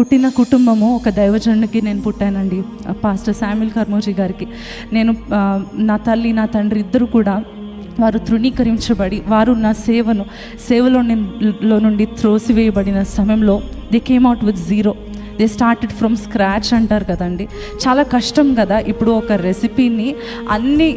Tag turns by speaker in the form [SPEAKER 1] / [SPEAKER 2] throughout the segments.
[SPEAKER 1] పుట్టిన కుటుంబము ఒక దైవజనుడికి నేను పుట్టానండి పాస్టర్ శామ్యుల్ కర్మోజీ గారికి. నేను నా తల్లి నా తండ్రి ఇద్దరు కూడా వారు తృణీకరించబడి వారు నా సేవను సేవలో లో నుండి త్రోసివేయబడిన సమయంలో they came out with zero they started from scratch అంటారు కదండి. చాలా కష్టం కదా ఇప్పుడు ఒక రెసిపీని అన్ని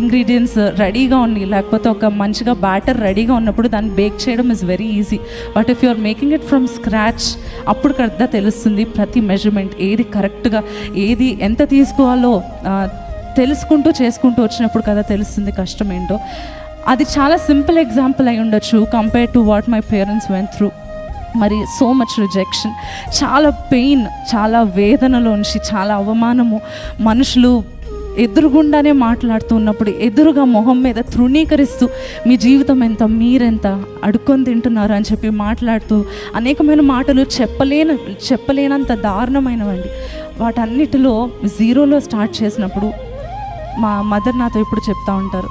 [SPEAKER 1] ఇంగ్రీడియంట్స్ రెడీగా ఉన్నాయి. లేకపోతే ఒక మంచిగా బ్యాటర్ రెడీగా ఉన్నప్పుడు దాన్ని బేక్ చేయడం is very easy but if you are making it from scratch అప్పుడు కదా తెలుస్తుంది ప్రతి మెజర్మెంట్ ఏది కరెక్ట్గా ఏది ఎంత తీసుకోవాలో తెలుసుకుంటూ చేసుకుంటూ వచ్చినప్పుడు కదా తెలుస్తుంది కష్టం ఏంటో. అది చాలా సింపుల్ ఎగ్జాంపుల్ అయి ఉండొచ్చు compare to what my parents went through మరి సో మచ్ రిజెక్షన్ చాలా పెయిన్ చాలా వేదనలోంచి చాలా అవమానము. మనుషులు ఎదురుగుండానే మాట్లాడుతూ ఉన్నప్పుడు ఎదురుగా మొహం మీద తృణీకరిస్తూ మీ జీవితం ఎంత మీరెంత? అడుక్కొని తింటున్నారు? అని చెప్పి మాట్లాడుతూ అనేకమైన మాటలు చెప్పలేన చెప్పలేనంత దారుణమైనవండి. వాటన్నిటిలో జీరోలో స్టార్ట్ చేసినప్పుడు మా మదర్ నాతో ఎప్పుడు చెప్తా ఉంటారు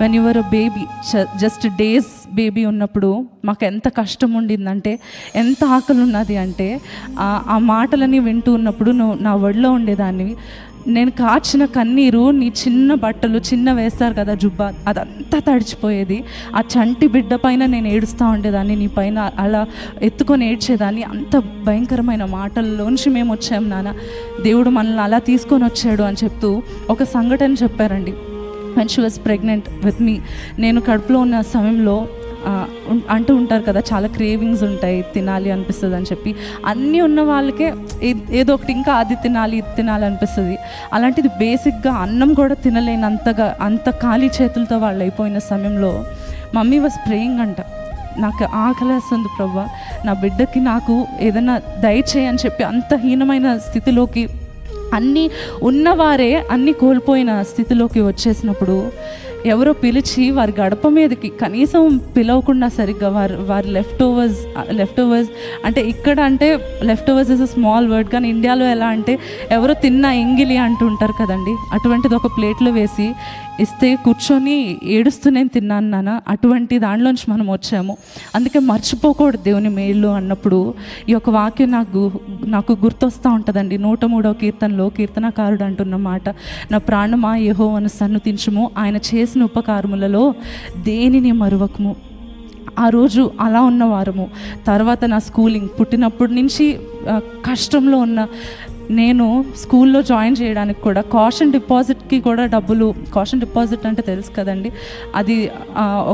[SPEAKER 1] when your baby just days baby ఉన్నప్పుడు మాకు ఎంత కష్టం ఉండిందంటే ఎంత ఆకలి ఉన్నది అంటే ఆ- మాటలని వింటూ ఉన్నప్పుడు నువ్వు నా ఒడిలో ఉండేదాన్ని నేను కాచిన కన్నీరు నీ చిన్న బట్టలు చిన్న వేస్తారు కదా జుబ్బా అదంతా తడిచిపోయేది. ఆ చంటి బిడ్డ పైన నేను ఏడుస్తూ ఉండేదాన్ని నీ పైన అలా ఎత్తుకొని ఏడ్చేదాన్ని. అంత భయంకరమైన మాటల్లోంచి మేము వచ్చాం నాన్న. దేవుడు మనల్ని అలా తీసుకొని వచ్చాడు అని చెప్తూ ఒక సంఘటన చెప్పారండి. When she was pregnant with me నేను కడుపులో ఉన్న సమయంలో అంటూ ఉంటారు కదా చాలా క్రేవింగ్స్ ఉంటాయి తినాలి అనిపిస్తుంది అని చెప్పి. అన్నీ ఉన్న వాళ్ళకే ఏ- ఏదో ఒకటి ఇంకా అది తినాలి ఇది తినాలి అనిపిస్తుంది. అలాంటిది బేసిక్గా అన్నం కూడా తినలేనంతగా అంత ఖాళీ చేతులతో వాళ్ళు అయిపోయిన సమయంలో మమ్మీ వాజ్ ప్రేయింగ్ అంట. నాకు ఆకలేస్తుంది ప్రభా నా బిడ్డకి నాకు ఏదైనా దయచేయని చెప్పి అంత హీనమైన స్థితిలోకి అన్నీ ఉన్నవారే అన్నీ కోల్పోయిన స్థితిలోకి వచ్చేసినప్పుడు ఎవరో పిలిచి వారి గడప మీదకి కనీసం పిలవకుండా సరిగ్గా వారు వారి లెఫ్ట్ ఓవర్స్ లెఫ్ట్ ఓవర్స్ అంటే ఇక్కడ అంటే left overs is a small word కానీ ఇండియాలో ఎలా అంటే ఎవరో తిన్న ఎంగిలి అంటూ ఉంటారు కదండి. అటువంటిది ఒక ప్లేట్లో వేసి ఇస్తే కూర్చొని ఏడుస్తూ నేను తిన్నాను నాన్న. అటువంటి దానిలోంచి మనం వచ్చాము. అందుకే మర్చిపోకూడదు దేవుని మేలు అన్నప్పుడు. ఈ యొక్క వాక్యం నాకు నాకు గుర్తొస్తూ ఉంటుందండి. నూట మూడో కీర్తనలో కీర్తనకారుడు అంటున్న మాట. నా ప్రాణమా యహో అని సన్నుతించము. ఆయన చేసిన ఉపకారములలో దేనిని మరువకము? ఆ రోజు అలా ఉన్నవారము. తర్వాత నా స్కూలింగ్ పుట్టినప్పటి నుంచి కష్టంలో ఉన్న నేను స్కూల్లో జాయిన్ చేయడానికి కూడా కాషన్ డిపాజిట్కి కూడా డబ్బులు కాషన్ డిపాజిట్ అంటే తెలుసు కదండి. అది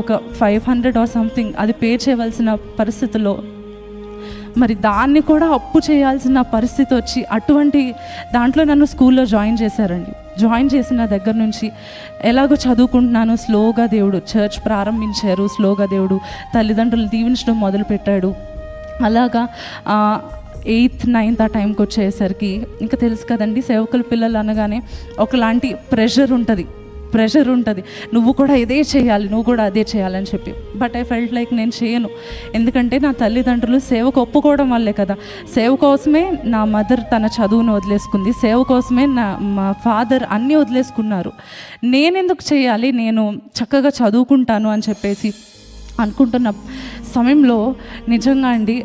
[SPEAKER 1] ఒక ఫైవ్ హండ్రెడ్ ఆర్ సంథింగ్ అది పే చేయవలసిన పరిస్థితిలో మరి దాన్ని కూడా అప్పు చేయాల్సిన పరిస్థితి వచ్చి అటువంటి దాంట్లో నన్ను స్కూల్లో జాయిన్ చేశారండి. జాయిన్ చేసిన దగ్గర నుంచి ఎలాగో చదువుకుంటున్నాను. స్లోగా దేవుడు చర్చ్ ప్రారంభించారు. స్లోగా దేవుడు తల్లిదండ్రులు దీవించడం మొదలుపెట్టాడు. అలాగా ఎయిత్ నైన్త్ ఆ టైంకి వచ్చేసరికి ఇంకా తెలుసు కదండి సేవకుల పిల్లలు అనగానే ఒకలాంటి ప్రెషర్ ఉంటుంది. ప్రెషర్ ఉంటుంది. నువ్వు కూడా ఇదే చేయాలి నువ్వు కూడా అదే చేయాలని చెప్పి. బట్ ఐ ఫెల్ట్ లైక్ నేను చేయను. ఎందుకంటే నా తల్లిదండ్రులు సేవకు ఒప్పుకోవడం వల్లే కదా. సేవ కోసమే నా మదర్ తన చదువును వదిలేసుకుంది. సేవ కోసమే నా మా ఫాదర్ అన్నీ వదిలేసుకున్నారు. నేనెందుకు చేయాలి? నేను చక్కగా చదువుకుంటాను అని చెప్పేసి అనుకుంటున్న సమయంలో నిజంగా అండి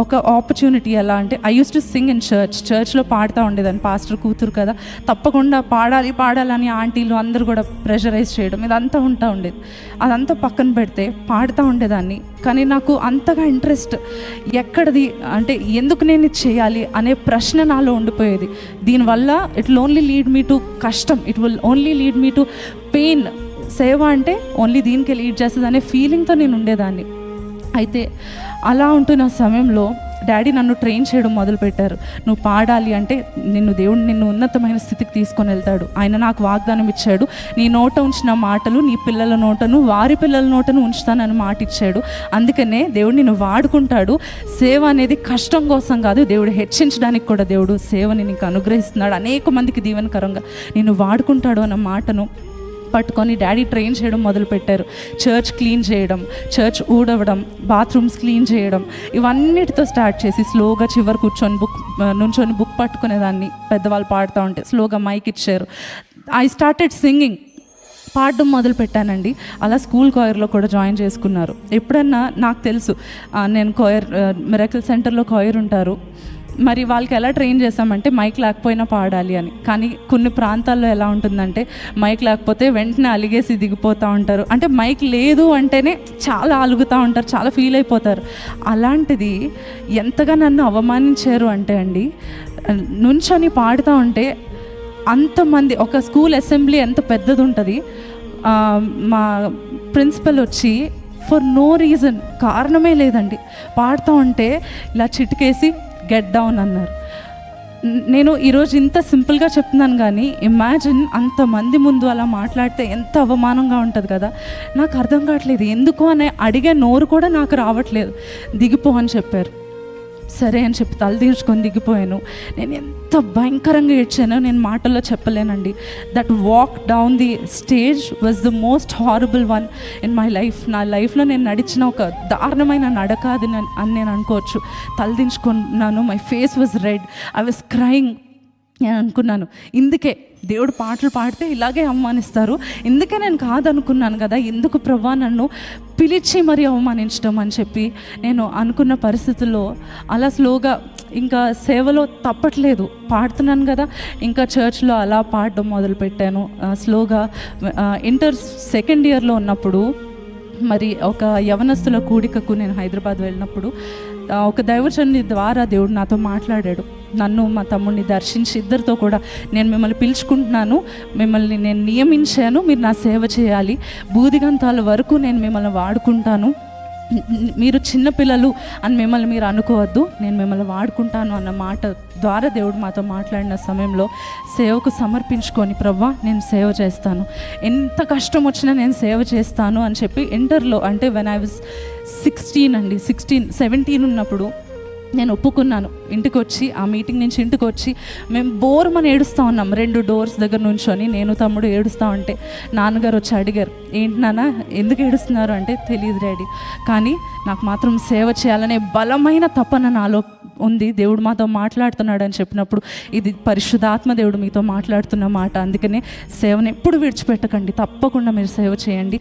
[SPEAKER 1] ఒక ఆపర్చునిటీ ఎలా అంటే I use to sing in church చర్చ్లో పాడుతూ ఉండేదాన్ని పాస్టర్ కూతురు కదా. తప్పకుండా పాడాలి పాడాలని ఆంటీలు అందరూ కూడా ప్రెషరైజ్ చేయడం ఇదంతా ఉంటా ఉండేది. అదంతా పక్కన పెడితే పాడుతూ ఉండేదాన్ని. కానీ నాకు అంతగా ఇంట్రెస్ట్ ఎక్కడిది అంటే ఎందుకు నేను ఇది చేయాలి అనే ప్రశ్న నాలో ఉండిపోయేది. దీనివల్ల it will only lead me to కష్టం. It will only lead me to pain సేవ అంటే ఓన్లీ దీనికే లీడ్ చేస్తుంది అనే ఫీలింగ్తో నేను ఉండేదాన్ని. అయితే అలా ఉంటున్న సమయంలో డాడీ నన్ను ట్రైన్ చేయడం మొదలుపెట్టారు. నువ్వు పాడాలి అంటే నిన్ను దేవుడు నిన్ను ఉన్నతమైన స్థితికి తీసుకొని వెళ్తాడు. ఆయన నాకు వాగ్దానం ఇచ్చాడు. నీ నోట ఉంచిన మాటలు నీ పిల్లల నోటను వారి పిల్లల నోటను ఉంచుతానని మాట ఇచ్చాడు. అందుకనే దేవుడు నిన్ను వాడుకుంటాడు. సేవ అనేది కష్టం కోసం కాదు దేవుడు హెచ్చించడానికి కూడా దేవుడు సేవని నీకు అనుగ్రహిస్తున్నాడు. అనేక మందికి దీవెనకరంగా నిన్ను వాడుకుంటాడు అన్న మాటను పట్టుకొని డాడీ ట్రైన్ చేయడం మొదలుపెట్టారు. చర్చ్ క్లీన్ చేయడం చర్చ్ ఊడవడం బాత్రూమ్స్ క్లీన్ చేయడం ఇవన్నిటితో స్టార్ట్ చేసి స్లోగా చివరి కూర్చొని బుక్ నుంచొని బుక్ పట్టుకునేదాన్ని పెద్దవాళ్ళు పాడుతూ ఉంటే. స్లోగా మైక్ ఇచ్చారు. ఐ స్టార్టెడ్ సింగింగ్ పాడడం మొదలు పెట్టానండి అలా స్కూల్ కాయర్లో కూడా జాయిన్ చేసుకున్నారు. ఎప్పుడన్నా నాకు తెలుసు నేను కాయర్ మిరకల్ సెంటర్లో కాయర్ ఉంటారు. మరి వాళ్ళకి ఎలా ట్రైన్ చేసామంటే మైక్ లేకపోయినా పాడాలి అని. కానీ కొన్ని ప్రాంతాల్లో ఎలా ఉంటుందంటే మైక్ లేకపోతే వెంటనే అలిగేసి దిగిపోతూ ఉంటారు. అంటే మైక్ లేదు అంటేనే చాలా అలుగుతూ ఉంటారు చాలా ఫీల్ అయిపోతారు. అలాంటిది ఎంతగా నన్ను అవమానించారు అంటే అండి నుంచొని పాడుతూ ఉంటే అంతమంది ఒక స్కూల్ అసెంబ్లీ ఎంత పెద్దది ఉంటుంది మా ప్రిన్సిపల్ వచ్చి ఫర్ నో రీజన్ కారణమే లేదండి. పాడుతూ ఉంటే ఇలా చిటికేసి గెట్ డౌన్ అన్నారు. నేను ఈరోజు ఇంత సింపుల్గా చెప్తున్నాను కానీ ఇమాజిన్ అంతమంది ముందు అలా మాట్లాడితే ఎంత అవమానంగా ఉంటుంది కదా. నాకు అర్థం కావట్లేదు. ఎందుకు అని అడిగే నోరు కూడా నాకు రావట్లేదు. దిగిపో అని చెప్పారు. సరే అని చెప్పి తలదించుకొని దిగిపోయాను. నేను ఎంత భయంకరంగా ఏడ్చానో నేను మాటల్లో చెప్పలేనండి. That walk down the stage was the most horrible one in my life నా లైఫ్లో నేను నడిచిన ఒక దారుణమైన నడక అది అని నేను అనుకోవచ్చు. తలదించుకున్నాను my face was red I was crying నేను అనుకున్నాను. ఇందుకే దేవుడు పాటలు పాడితే ఇలాగే అవమానిస్తారు. ఇందుకే నేను కాదనుకున్నాను కదా ఎందుకు ప్రభా నన్ను పిలిచి మరీ అవమానించడం అని చెప్పి నేను అనుకున్న పరిస్థితుల్లో అలా స్లోగా ఇంకా సేవలో తప్పట్లేదు. పాడుతున్నాను కదా ఇంకా చర్చ్లో అలా పాడడం మొదలుపెట్టాను. స్లోగా ఇంటర్ సెకండ్ ఇయర్లో ఉన్నప్పుడు మరి ఒక యవనస్తుల కూడికకు నేను హైదరాబాద్ వెళ్ళినప్పుడు ఒక దైవచని ద్వారా దేవుడు నాతో మాట్లాడాడు. నన్ను మా తమ్ముడిని దర్శించి ఇద్దరితో కూడా నేను మిమ్మల్ని పిలుచుకుంటున్నాను. మిమ్మల్ని నేను నియమించాను. మీరు నా సేవ చేయాలి. బూదిగంతాల వరకు నేను మిమ్మల్ని వాడుకుంటాను. మీరు చిన్నపిల్లలు అని మిమ్మల్ని మీరు అనుకోవద్దు. నేను మిమ్మల్ని వాడుకుంటాను అన్న మాట ద్వారా దేవుడు మాతో మాట్లాడిన సమయంలో సేవకు సమర్పించుకొని ప్రవ్వా నేను సేవ చేస్తాను. ఎంత కష్టం వచ్చినా నేను సేవ చేస్తాను అని చెప్పి ఇంటర్లో అంటే వెన్ ఐ వాజ్ సిక్స్టీన్ అండి. సిక్స్టీన్ సెవెంటీన్ ఉన్నప్పుడు నేను ఒప్పుకున్నాను. ఇంటికి వచ్చి ఆ మీటింగ్ నుంచి ఇంటికి వచ్చి మేము బోర్మని ఏడుస్తూ ఉన్నాం. రెండు డోర్స్ దగ్గర నుంచొని నేను తమ్ముడు ఏడుస్తూ ఉంటే నాన్నగారు వచ్చి అడిగారు ఏంటి నాన్న ఎందుకు ఏడుస్తున్నారు? అంటే తెలియదు డాడీ. కానీ నాకు మాత్రం సేవ చేయాలనే బలమైన తపన నాలో ఉంది. దేవుడు మాతో మాట్లాడుతున్నాడు అని చెప్పినప్పుడు ఇది పరిశుద్ధాత్మ దేవుడు మీతో మాట్లాడుతున్న మాట. అందుకనే సేవను ఎప్పుడు విడిచిపెట్టకండి. తప్పకుండా మీరు సేవ చేయండి.